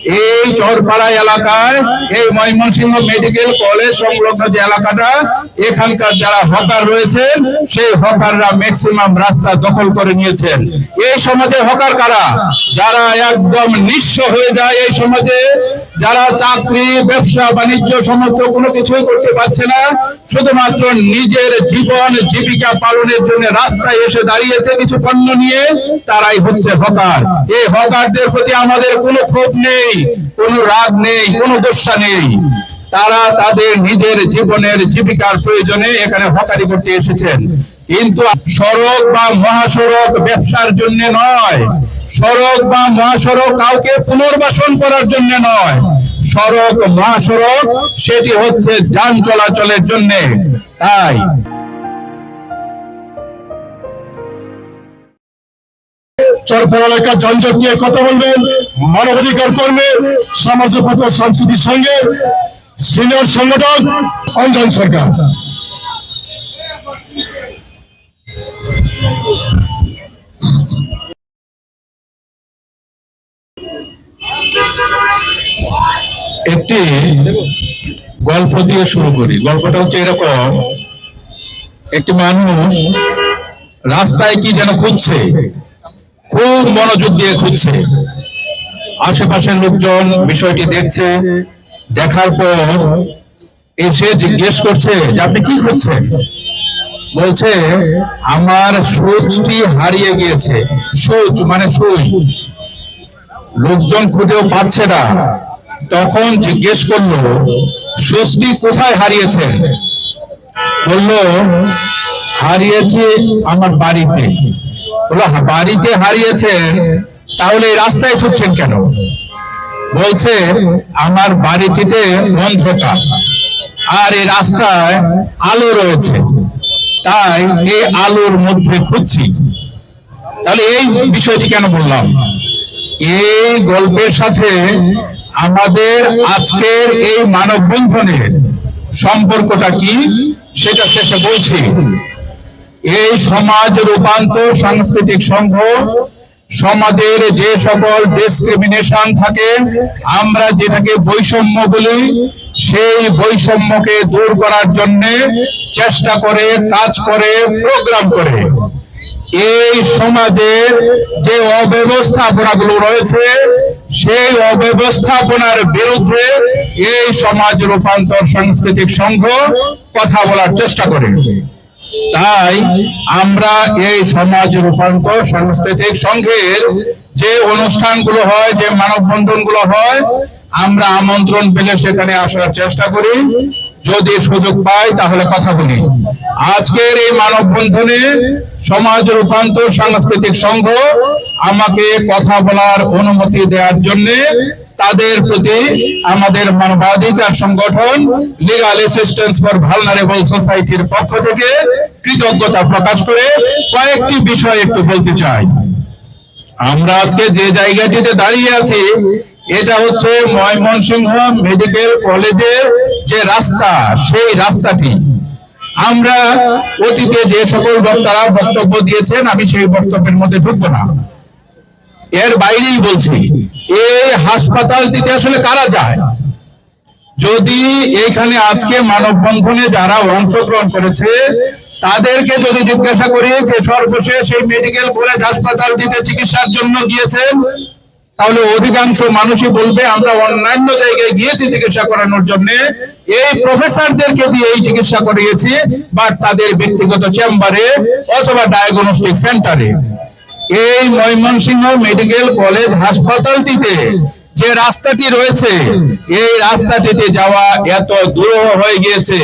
এই চরপাড়া এলাকায়, এই ময়মনসিংহ মেডিকেল কলেজ সংলগ্ন যে এলাকাটা, এখানকার যারা হকার রয়েছেন, সেই হকাররা ম্যাক্সিমাম রাস্তা দখল করে নিয়েছেন। এই সমাজে হকার কারা? যারা একদম নিঃস্ব হয়ে যায় এই সমাজে যারা চাকরি, ব্যবসা, বাণিজ্য সমস্ত কোনো কিছুই করতে পারছে না, শুধুমাত্র নিজের জীবন জীবিকা পালনের জন্য রাস্তায় এসে দাঁড়িয়েছে কিছু পণ্য নিয়ে, তারাই হচ্ছে হকার। এই হকারদের প্রতি আমাদের কোনো ক্ষোভ নেই, কোনো রাগ নেই, কোনো দোষা নেই। তারা তাদের নিজের জীবনের জীবিকার প্রয়োজনে এখানে হকারি করতে এসেছেন। কিন্তু সড়ক বা মহাসড়ক ব্যবসার জন্য নয় সড়ক বা মহাসড়ক কাউকে পুনর্বাসন করার জন্য নয়। সড়ক, মহাসড়ক, সেটি হচ্ছে যান চলাচলের জন্য। তাই নিয়ে কথা বলবেন মানবাধিকার সংস্কৃতির সঙ্গে সিনিয়র সংগঠক অঞ্জন সরকার। গল্প দিয়ে শুরু করি। গল্পটা হচ্ছে এরকম, একটি মানুষ রাস্তায় কি যেন খুঁজছে, খুব মনোযোগ দিয়ে খুঁজছে। আশেপাশের লোকজন বিষয়টি দেখছে, দেখার পর এসে জিজ্ঞেস করছে, যে আপনি কি খুঁজছেন? বলছে, আমার সুচটি হারিয়ে গিয়েছে। সুচ মানে সুই। লোকজন খুঁজেও পাচ্ছে না। তখন জিজ্ঞেস করল সুচটি কোথায় হারিয়েছেন বলল, হারিয়েছে আমার বাড়িতে। বলল বাড়িতে হারিয়েছেন তাহলে রাস্তায় খুঁজছেন কেন? বলছে, আমার বাড়িটিতে অন্ধকার, আর এই রাস্তায় আলো রয়েছে, তাই এই আলোর মধ্যে খুঁজছি। তাহলে এই বিষয়টি কেন বললাম? এই গল্পের সাথে আমাদের আজকের এই মানববন্ধনের সম্পর্কটা কি সেটা শেষে বলছি। এই সমাজ রূপান্তর সাংস্কৃতিক সংঘ, সমাজের যে সকল ডিসক্রিমিনেশন থাকে, আমরা যেটাকে বৈষম্য বলি, সেই বৈষম্যকে দূর করার জন্য চেষ্টা করে, কাজ করে প্রোগ্রাম করে। এই সমাজের যে অব্যবস্থাপনাগুলো রয়েছে সেই অব্যবস্থাপনার বিরুদ্ধে এই সমাজ রূপান্তর সাংস্কৃতিক সংঘ কথা বলার চেষ্টা করে। তাই আমরা এই সমাজ রূপান্তর সাংস্কৃতিক সংঘের যে অনুষ্ঠানগুলো হয়, যে মানববন্ধনগুলো হয়, আমরা আমন্ত্রণ পেলে সেখানে আসার চেষ্টা করি। যদি সুযোগ পাই তাহলে কথা বলি। আজকের এই মানববন্ধনে সমাজ রূপান্তর সাংস্কৃতিক সংঘ আমাকে কথা বলার অনুমতি দেওয়ার জন্য তাদের প্রতি আমাদের মানবাধিকার সংগঠন লিগাল অ্যাসিস্ট্যান্স ফর ভালনারেবল সোসাইটির পক্ষ থেকে কৃতজ্ঞতা প্রকাশ করে কয়েকটি বিষয় একটু বলতে চাই। আমরা আজকে যে জায়গাটিতে দাঁড়িয়ে আছি, এটা হচ্ছে ময়মনসিংহ মেডিকেল কলেজের যে রাস্তা, সেই রাস্তাটি। আমরা অতীতে যে সকল বক্তারা বক্তব্য দিয়েছেন, আমি সেই বক্তব্যের মধ্যে ঢুকবো না। এর বাইরেই বলছি এই হাসপাতালটিতে আসলে কারা যায়? যদি এখানে আজকে মানববন্ধনে যারা অংশগ্রহণ করেছে, তাদেরকে যদি জিজ্ঞাসা করি যে সর্বশেষ এই মেডিকেল কলেজ হাসপাতালটিতে চিকিৎসার জন্য গিয়েছেন, তাহলে অধিকাংশ মানুষই বলবে, আমরা অন্যান্য জায়গায় গিয়েছি চিকিৎসা করানোর জন্য। এই প্রফেসরদেরকে দিয়ে এই চিকিৎসা করিয়েছি, বা তাদের ব্যক্তিগত চেম্বারে অথবা ডায়াগনস্টিক সেন্টারে এই ময়মনসিংহ মেডিকেল কলেজ হাসপাতালটিতে যে রাস্তাটি রয়েছে, এই রাস্তাটিতে যাওয়া এত দুরূহ হয়ে গিয়েছে।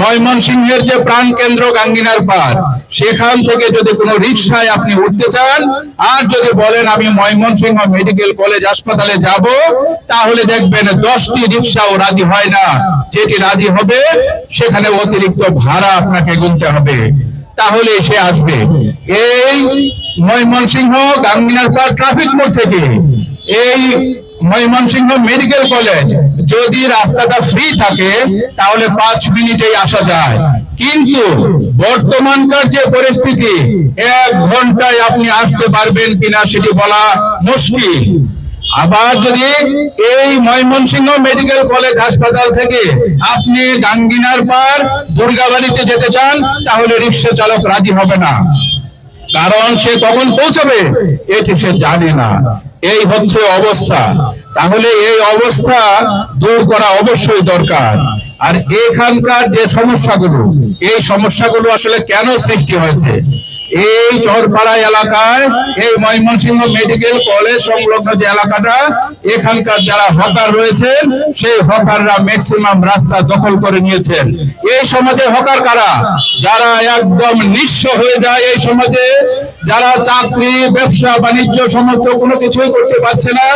ময়মনসিংহের যে প্রাণ কেন্দ্র গাঙ্গিনার পার সেখান থেকে যদি কোনো রিক্সায় আপনি উঠতে চান, আর যদি বলেন আমি ময়মনসিংহ মেডিকেল কলেজ হাসপাতালে যাব, তাহলে দেখবেন দশটি রিক্সাও রাজি হয় না। যেটি রাজি হবে, সেখানে অতিরিক্ত ভাড়া আপনাকে গুনতে হবে। তাহলে সে আসবে। এই ময়মনসিংহ গাঙ্গিনার পার ট্রাফিক মোড় থেকে। এই ময়মনসিংহ মেডিকেল কলেজ যদি রাস্তাটা ফ্রি থাকে, তাহলে পাঁচ মিনিটেই আসা যায়। কিন্তু বর্তমানকার যে পরিস্থিতি, এক ঘন্টায় আপনি আসতে পারবেন কিনা সেটি বলা মুশকিল। আবার যদি এই ময়মনসিংহ মেডিকেল কলেজ হাসপাতাল থেকে আপনি গাঙ্গিনার পার দুর্গাবাড়িতে যেতে চান, তাহলে রিক্সা চালক রাজি হবে না। কারণ সে কখন পৌঁছাবে এটি সে জানে না। এই হচ্ছে অবস্থা। তাহলে এই অবস্থা দূর করা অবশ্যই দরকার। আর এখানকার যে সমস্যাগুলো, এই সমস্যাগুলো আসলে কেন সৃষ্টি হয়েছে? এই চরপাড়া এলাকায়, এই ময়মনসিংহ মেডিকেল কলেজ সংলগ্ন যে এলাকাটা, এখানকার যারা হকার রয়েছেন, সেই হকাররা ম্যাক্সিমাম রাস্তা দখল করে নিয়েছেন। এই সমাজে হকার কারা? যারা একদম নিঃস্ব হয়ে যায় এই সমাজে যারা চাকরি, ব্যবসা, বাণিজ্য সমস্ত কোনো কিছুই করতে পারছে না,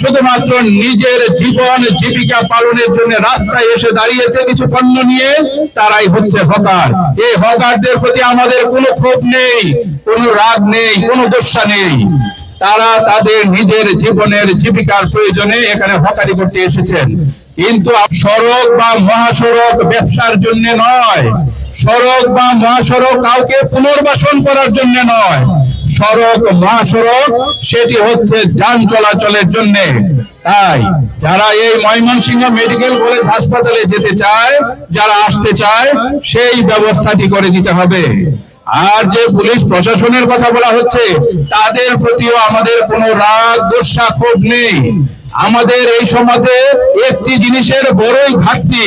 শুধুমাত্র নিজের জীবন জীবিকা পালনের জন্য রাস্তায় এসে দাঁড়িয়েছে কিছু পণ্য নিয়ে, তারাই হচ্ছে হকার। এই হকারদের প্রতি আমাদের কোনো ক্ষোভ নেই, কোনো রাগ নেই, কোনো দোষা নেই। তারা তাদের নিজের জীবনের জীবিকার প্রয়োজনে এখানে হকারি করতে এসেছেন। কিন্তু সড়ক বা মহাসড়ক ব্যবসার জন্য নয়। সড়ক বা মহাসড়ক কাউকে পুনর্বাসন করার জন্য নয়। সড়ক, মহাসড়ক, সেটি হচ্ছে যান চলাচলের জন্য। তাই যারা এই ময়মনসিংহ মেডিকেল কলেজ হাসপাতালে যেতে চায়, যারা আসতে চায়, সেই ব্যবস্থাটি করে দিতে হবে। আর যে পুলিশ প্রশাসনের কথা বলা হচ্ছে, তাদের প্রতিও আমাদের কোনো রাগ দোষা ক্ষোভ নেই। আমাদের এই সমাজে একটি জিনিসের বড়ই ঘাটতি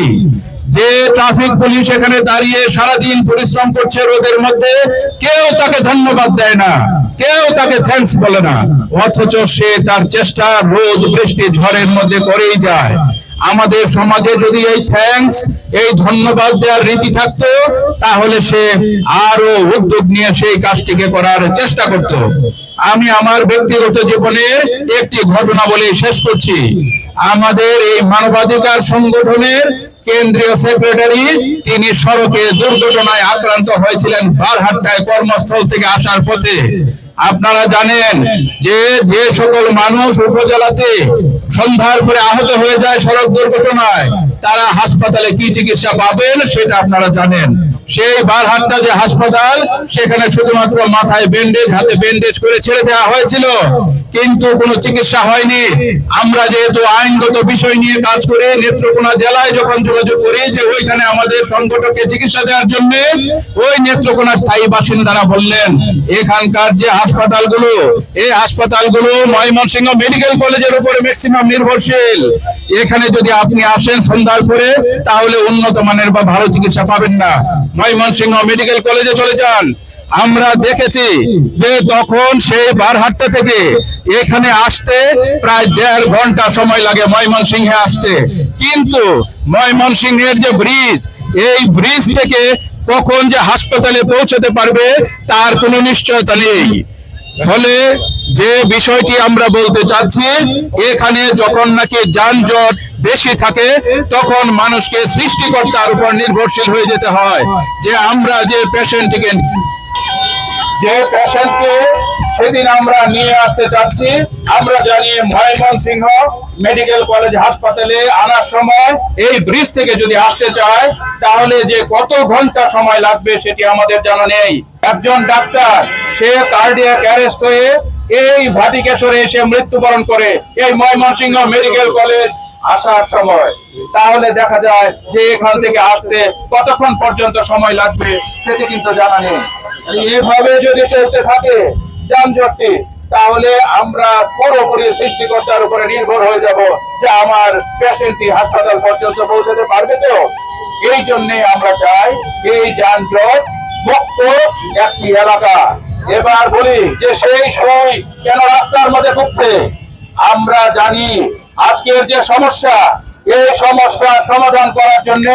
যে ট্রাফিক পুলিশ এখানে দাঁড়িয়ে সারাদিন পরিশ্রম করছে রোদের মধ্যে, কেউ তাকে ধন্যবাদ দেয় না, কেউ তাকে থ্যাঙ্কস বলে না। অথচ সে তার চেষ্টা রোদ, বৃষ্টি, ঝড়ের মধ্যে করেই যায়। আমাদের সমাজে যদি এই থ্যাঙ্কস এই ধন্যবাদ দেওয়ার রীতি থাকতো, তাহলে সে আরও উদ্যোগ নিয়ে সেই কাজটিকে করার চেষ্টা করত। আমি আমার ব্যক্তিগত জীবনে একটি ঘটনা বলে শেষ করছি। আমাদের এই মানবাধিকার সংগঠনের কেন্দ্রীয় সেক্রেটারি তিনি সড়কে দুর্ঘটনায় আক্রান্ত হয়েছিলেন বারহাট্টায় কর্মস্থল থেকে আসার পথে। আপনারা জানেন যে যে সকল মানুষ উপজেলাতে সন্ধ্যার পরে আহত হয়ে যায় সড়ক দুর্ঘটনায়, তারা হাসপাতালে কি চিকিৎসা পাবেন সেটা আপনারা জানেন। সেই বারহাট্টা যে হাসপাতাল, সেখানে শুধুমাত্র মাথায় ব্যান্ডেজ হাতে ব্যান্ডেজ করে ছেড়ে দেওয়া হয়েছিল। কিন্তু কোনো চিকিৎসা হয়নি। আমরা যেহেতু আইনগত বিষয় নিয়ে কাজ করে নেত্রকোনা জেলায় যখন যোগাযোগ করি যে ওইখানে আমাদের সংগঠনকে চিকিৎসা দেওয়ার জন্য, ওই নেত্রকোনা স্থায়ী বাসিন্দারা বললেন, এখানকার যে হাসপাতালগুলো, এই হাসপাতালগুলো ময়মনসিংহ মেডিকেল কলেজের উপরে ম্যাক্সিমাম নির্ভরশীল। এখানে যদি আপনি আসেন সন্ধ্যার পরে, তাহলে উন্নত মানের বা ভালো চিকিৎসা পাবেন না। ময়মনসিংহ মেডিকেল কলেজে চলে যান। আমরা দেখেছি যে তখন সেই বারহাট্টা থেকে এখানে আসতে প্রায় দেড় ঘণ্টা সময় লাগে ময়মনসিংহে আসতে। কিন্তু ময়মনসিংহের যে ব্রিজ, এই ব্রিজ থেকে কখন যে হাসপাতালে পৌঁছতে পারবে তার কোনো নিশ্চয়তা নেই। ফলে যে বিষয়টি আমরা বলতে চাচ্ছি, এখানে যখন নাকি যানজট বেশি থাকে, তখন মানুষকে সৃষ্টিকর্তার উপর নির্ভরশীল হয়ে যেতে হয়। যে আমরা যে পেশেন্টটিকে যে পেশেন্টকে সেদিন আমরা নিয়ে আসতে চাচ্ছি, আমরা জানি ময়মনসিংহ মেডিকেল কলেজ হাসপাতালে আনার সময় এই ব্রিজ থেকে যদি আসতে চায়, তাহলে যে কত ঘণ্টা সময় লাগবে সেটি আমাদের জানা নেই। একজন ডাক্তার, সে কার্ডিয়াক অ্যারেস্ট হয়ে এই ভাটিকেশ্বরে এসে মৃত্যুবরণ করে এই ময়মনসিংহ মেডিকেল কলেজ আসার সময়। তাহলে দেখা যায় যে এখান থেকে আসতে কতক্ষণ পর্যন্ত সময় লাগবে সেটি কিন্তু জানা নেই। এইভাবে যদি চলতে থাকে যানজটটি, তাহলে আমরা পুরোপুরি সৃষ্টিকর্তার উপরে নির্ভর হয়ে যাব যে আমার পেশেন্টটি হাসপাতাল পর্যন্ত পৌঁছাতে পারবে তো। এই জন্যে আমরা চাই এই যানজট মুক্ত একটি এলাকা। এবার বলি যে সেই সময় কেন রাস্তার মধ্যে ঢুকছে? আমরা জানি আজকের যে সমস্যা, এই সমস্যা সমাধান করার জন্য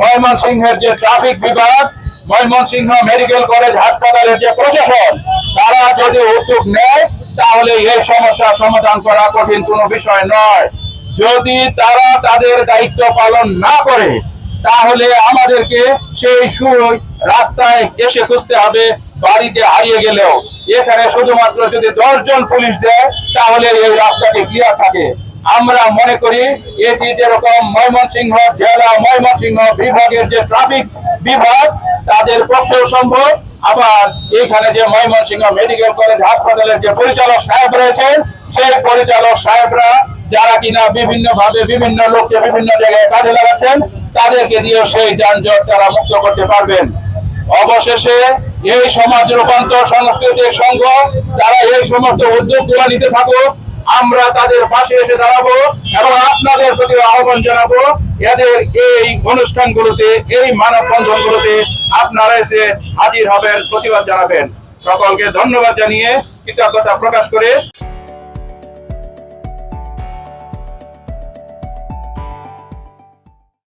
ময়মনসিংহের যে ট্রাফিক বিভাগ, ময়মনসিংহ মেডিকেল কলেজ হাসপাতালের যে প্রশাসন, তারা যদি উদ্যোগ নেয়, তাহলে এই সমস্যা সমাধান করা কঠিন কোনো বিষয় নয়। যদি তারা তাদের দায়িত্ব পালন না করে, তাহলে আমাদেরকে সেই সুর রাস্তায় এসে খুঁজতে হবে, বাড়িতে হারিয়ে গেলেও। এখানে শুধুমাত্র যদি জন পুলিশ দেয়, তাহলে এই রাস্তাটি ক্লিয়ার থাকে। আমরা মনে করি, এটি যেরকম ময়মনসিংহ জেলা, ময়মনসিংহ বিভাগের যে ট্রাফিক বিভাগ, তাদের পক্ষেও সম্ভব। আবার এখানে যে ময়মনসিংহ মেডিকেল কলেজ হাসপাতালের যে পরিচালক সাহেব রয়েছেন, সেই পরিচালক সাহেবরা যারা কিনা বিভিন্ন ভাবে বিভিন্ন লোককে বিভিন্ন জায়গায় কাজে লাগাচ্ছেন, তাদেরকে দিয়েও সেই যানজট তারা মুক্ত করতে পারবেন। অবশেষে এই সমাজ রূপান্তর সাংস্কৃতিক সংঘ, যারা এই সমস্ত উদ্যোগগুলো নিতে থাকো আমরা তাদের পাশে এসে দাঁড়াবো এবং আপনাদের প্রতি আহ্বান জানাব, এদের এই অনুষ্ঠানগুলোতে, এই মানববন্ধনগুলোতে আপনারা এসে হাজির হবেন, প্রতিবাদ জানাবেন। সকলকে ধন্যবাদ জানিয়ে কৃতজ্ঞতা প্রকাশ করে